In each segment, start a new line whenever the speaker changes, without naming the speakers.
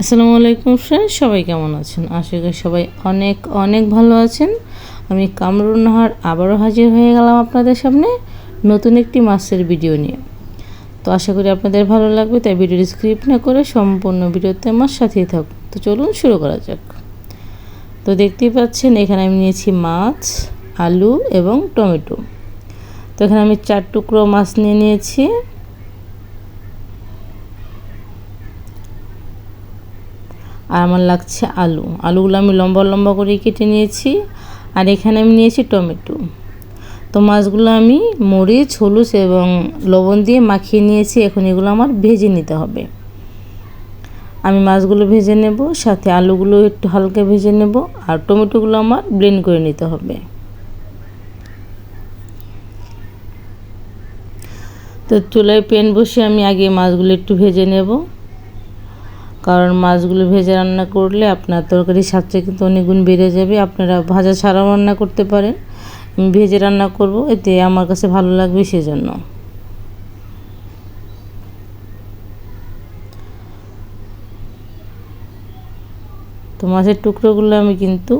আসসালামু আলাইকুম ফ্রেন্ড সবাই কেমন আছেন? আশা করি সবাই অনেক অনেক ভালো আছেন। আমি কামরুন নাহার আবারও হাজির হয়ে গেলাম আপনাদের সামনে নতুন একটি মাছের ভিডিও নিয়ে। তো আশা করি আপনাদের ভালো লাগবে, তাই ভিডিওটি স্ক্রিপ্ট না করে সম্পূর্ণ ভিডিওতে আমার সাথেই থাকুন। তো চলুন শুরু করা যাক। তো দেখতেই পাচ্ছেন, এখানে আমি নিয়েছি মাছ, আলু এবং টমেটো। তো এখানে আমি চার টুকরো মাছ নিয়ে নিয়েছি। আর আমার লাগছে আলু। আলুগুলো আমি লম্বা লম্বা করে কেটে নিয়েছি, আর এখানে আমি নিয়েছি টমেটো। তো মাছগুলো আমি মরিচ, হলুদ এবং লবণ দিয়ে মাখিয়ে নিয়েছি, এখন এগুলো আমার ভেজে নিতে হবে। আমি মাছগুলো ভেজে নেব, সাথে আলুগুলো একটু হালকা ভেজে নেব, আর টমেটোগুলো আমার ব্লেন্ড করে নিতে হবে। তো চুলায় প্যান বসে আমি আগে মাছগুলো একটু ভেজে নেব। কারণ মাছগুলো ভেজে রান্না করলে আপনার তরকারির স্বাদটা কিন্তু অনেক গুণ বেড়ে যাবে। আপনারা ভাজা ছাড়াও রান্না করতে পারেন। আমি ভেজে রান্না করব, এতে আমার কাছে ভালো লাগবে সেজন্য। তো মাছের টুকরোগুলো আমি কিন্তু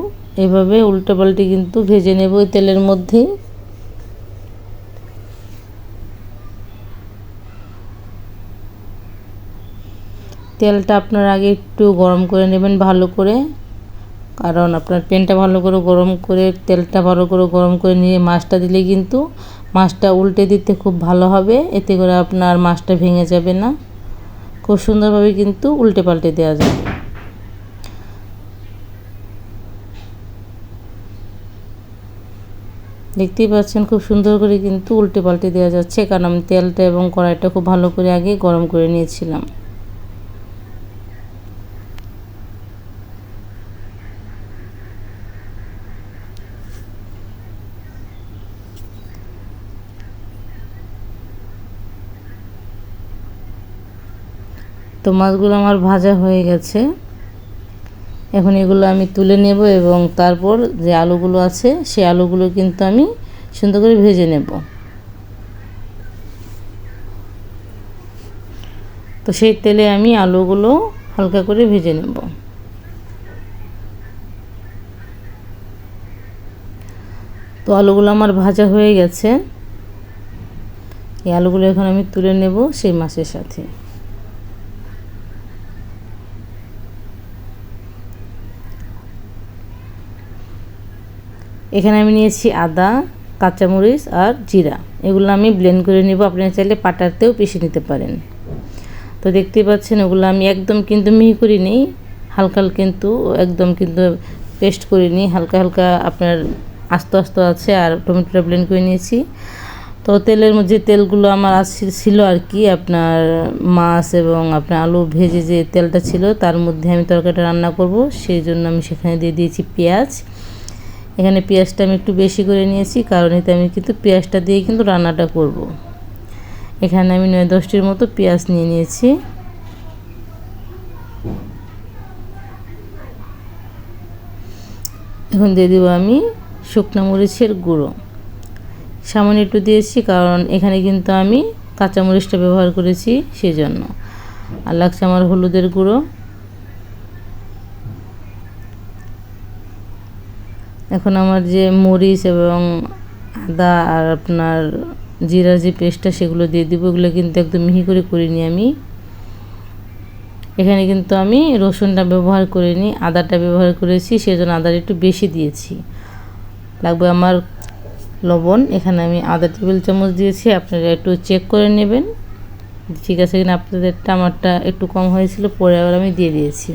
এভাবে উল্টো পাল্টে কিন্তু ভেজে নেব তেলের মধ্যেই তেলটা আপনার আগে একটু গরম করে নেবেন ভালো করে। কারণ আপনার পেনটা ভালো করে গরম করে, তেলটা ভালো করে গরম করে নিয়ে মাছটা দিলে কিন্তু মাছটা উল্টে দিতে খুব ভালো হবে। এতে করে আপনার মাছটা ভেঙে যাবে না। খুব সুন্দরভাবে কিন্তু উল্টে পাল্টে দেওয়া যাবে দেখতেই পাচ্ছেন খুব সুন্দর করে কিন্তু উল্টে পাল্টে দেওয়া যাচ্ছে। কারণ আমি তেলটা এবং কড়াইটা খুব ভালো করে আগে গরম করে নিয়েছিলাম। তো মাছগুলো আমার ভাজা হয়ে গেছে। এখন এগুলো আমি তুলে নেব এবং তারপর যে আলুগুলো আছে, সেই আলুগুলো কিন্তু আমি সুন্দর করে ভেজে নেব। তো সেই তেলে আমি আলুগুলো হালকা করে ভেজে নেব। তো আলুগুলো আমার ভাজা হয়ে গেছে। এই আলুগুলো এখন আমি তুলে নেব সেই মাছের সাথে। এখানে আমি নিয়েছি আদা, কাঁচামরিচ আর জিরা। এগুলো আমি ব্লেন্ড করে নেব। আপনারা চাইলে পাটাতেও পিষে নিতে পারেন। তো দেখতেই পাচ্ছেন, ওগুলো আমি একদম কিন্তু মিহি করি নিই। হালকা কিন্তু, একদম কিন্তু পেস্ট করে নিই। হালকা হালকা আপনার আস্তে আস্তে আছে আর টমেটোটা ব্লেন্ড করে নিয়েছি। তো তেলের মধ্যে তেলগুলো আমার ছিল আর কি, আপনার মাছ এবং আপনার আলু ভেজে যে তেলটা ছিল, তার মধ্যে আমি তরকারিটা রান্না করব। সেই জন্য আমি সেখানে দিয়ে দিয়েছি পেঁয়াজ। এখানে পেঁয়াজটা আমি একটু বেশি করে নিয়েছি, কারণ এতে আমি কিন্তু পেঁয়াজটা দিয়ে কিন্তু রান্নাটা করব। এখানে আমি নয় দশটির মতো পেঁয়াজ নিয়ে নিয়েছি। এখন দিয়ে দেবো আমি শুকনো মরিচের গুঁড়ো। সামান্য একটু দিয়েছি, কারণ এখানে কিন্তু আমি কাঁচামরিচটা ব্যবহার করেছি সেজন্য। আর লাগছে আমার হলুদের গুঁড়ো। এখন আমার যে মরিচ এবং আদা আর আপনার জিরার যে পেস্টটা সেগুলো দিয়ে দিব এগুলো কিন্তু একদম মিহি করে করিনি আমি। এখানে কিন্তু আমি রসুনটা ব্যবহার করিনি, আদাটা ব্যবহার করেছি, সেজন্য আদাটা একটু বেশি দিয়েছি। লাগবে আমার লবণ, এখানে আমি আদা টেবিল চামচ দিয়েছি, আপনারা একটু চেক করে নেবেন। ঠিক আছে কিনা? আপনাদেরটা আমারটা একটু কম হয়েছিল, পরে আবার আমি দিয়ে দিয়েছি।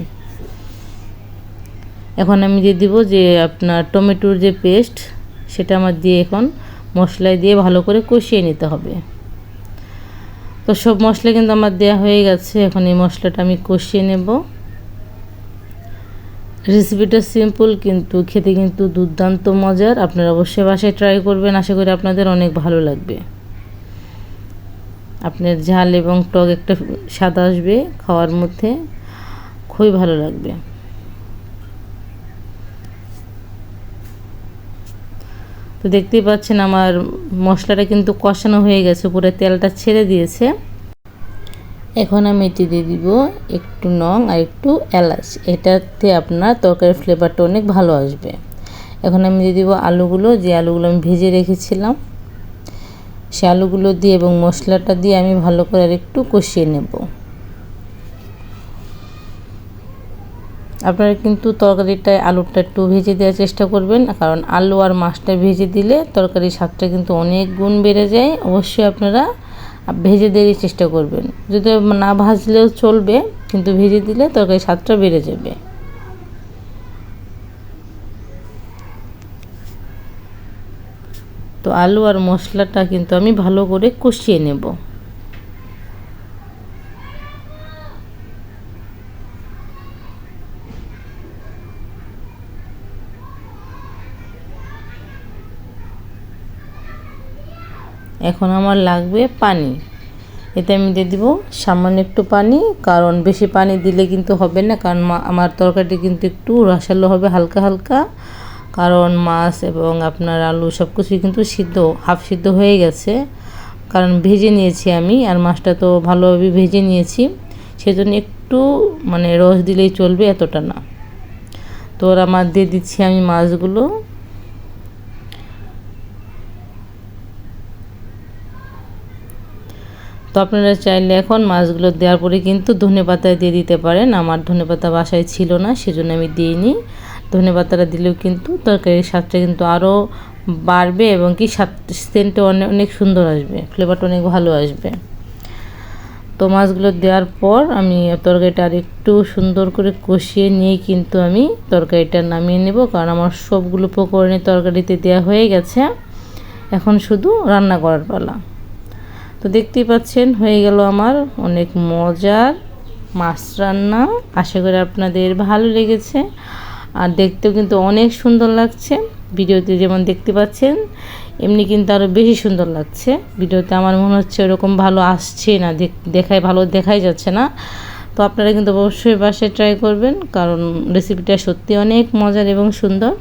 এখন আমি দিয়ে দিব যে আপনার টমেটোর যে পেস্ট, সেটা আমার দিয়ে এখন মশলায় দিয়ে ভালো করে কষিয়ে নিতে হবে। তো সব মশলা কিন্তু আমার দেওয়া হয়ে গেছে, এখন এই মশলাটা আমি কষিয়ে নেব। রেসিপিটা সিম্পল কিন্তু, খেতে কিন্তু দুর্দান্ত মজার, আপনারা অবশ্যই বাসায় ট্রাই করবেন, আশা করি আপনাদের অনেক ভালো লাগবে। আপনার ঝাল এবং টক একটা স্বাদ আসবে, খাওয়ার মধ্যে খুবই ভালো লাগবে। তো দেখতেই পাচ্ছেন আমার মশলাটা কিন্তু কষানো হয়ে গেছে, পুরো তেলটা ছেড়ে দিয়েছে। এখন আমি এতে দিয়ে দিব একটু নং আর একটু এলাচ। এটাতে আপনার তরকারির ফ্লেভারটা অনেক ভালো আসবে। এখন আমি দিয়ে দিব আলুগুলো, যে আলুগুলো আমি ভেজে রেখেছিলাম। সে আলুগুলো দিয়ে এবং মশলাটা দিয়ে আমি ভালো করে আর একটু কষিয়ে নেব। আপনারা কিন্তু তরকারিটায় আলুটা একটু ভেজে দেওয়ার চেষ্টা করবেন, কারণ আলু আর মাছটা ভেজে দিলে তরকারির স্বাদটা কিন্তু অনেক গুণ বেড়ে যায়। অবশ্যই আপনারা ভেজে দেওয়ার চেষ্টা করবেন। যদি না ভাজলেও চলবে, কিন্তু ভেজে দিলে তরকারির স্বাদটা বেড়ে যাবে। তো আলু আর মশলাটা কিন্তু আমি ভালো করে কষিয়ে নেব। এখন আমার লাগবে পানি। এতে আমি দিয়ে দিব সামান্য একটু পানি, কারণ বেশি পানি দিলে কিন্তু হবে না, কারণ আমার তরকারিটি কিন্তু একটু রসালো হবে, হালকা হালকা। কারণ মাছ এবং আপনার আলু সব কিছুই কিন্তু সিদ্ধ, হাফ সিদ্ধ হয়ে গেছে। কারণ ভেজে নিয়েছি আমি, আর মাছটা তো ভালোভাবে ভেজে নিয়েছি। সেজন্য একটু মানে রস দিলেই চলবে এতটা না। তো ওরা মাছ দিয়ে দিচ্ছি আমি মাছগুলো। তো আপনারা চাইলে এখন মাছগুলো দেওয়ার পরে কিন্তু ধনে পাতা দিয়ে দিতে পারেন। আমার ধনে পাতা বাসায় ছিল না, সেজন্য আমি দিইনি। ধনে পাতাটা দিলেও কিন্তু তরকারির স্বাদটা কিন্তু আরও বাড়বে এবং কি স্বাদ সেন্টটা অনেক অনেক সুন্দর আসবে ফ্লেভারটা অনেক ভালো আসবে। তো মাছগুলো দেওয়ার পর আমি তরকারিটা আর একটু সুন্দর করে কষিয়ে নিয়ে কিন্তু আমি তরকারিটা নামিয়ে নেব, কারণ আমার সবগুলো পকোড়ে তরকারিতে দেওয়া হয়ে গেছে। এখন শুধু রান্না করার পালা। তো দেখতেই পাচ্ছেন, হয়ে গেল আমার অনেক মজার মাছ রান্না। আশা করি আপনাদের ভালো লেগেছে। আর দেখতেও কিন্তু অনেক সুন্দর লাগছে। ভিডিওতে যেমন দেখতে পাচ্ছেন, এমনি কিন্তু আরও বেশি সুন্দর লাগছে। ভিডিওতে আমার মনে হচ্ছে ওরকম ভালো আসছে না দেখায় ভালো দেখাই যাচ্ছে না। তো আপনারা কিন্তু অবশ্যই বাসায় ট্রাই করবেন, কারণ রেসিপিটা সত্যি অনেক মজার এবং সুন্দর।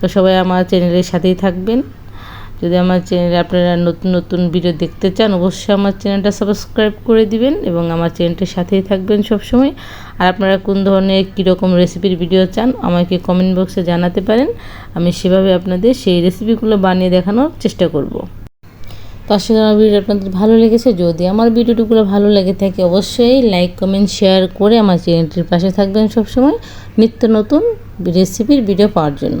তো সবাই আমার চ্যানেলের সাথেই থাকবেন। যদি আমার চ্যানেলে আপনারা নতুন নতুন ভিডিও দেখতে চান, অবশ্যই আমার চ্যানেলটা সাবস্ক্রাইব করে দিবেন এবং আমার চ্যানেলটির সাথেই থাকবেন সবসময়। আর আপনারা কোন ধরনের, কীরকম রেসিপির ভিডিও চান, আমাকে কমেন্ট বক্সে জানাতে পারেন। আমি সেভাবে আপনাদের সেই রেসিপিগুলো বানিয়ে দেখানোর চেষ্টা করব। তো আশা করি আমার ভিডিও আপনাদের ভালো লেগেছে। যদি আমার ভিডিওটিগুলো ভালো লেগে থাকে, অবশ্যই লাইক কমেন্ট শেয়ার করে আমার চ্যানেলটির পাশে থাকবেন সবসময়। নিত্য নতুন রেসিপির ভিডিও পাওয়ার জন্য।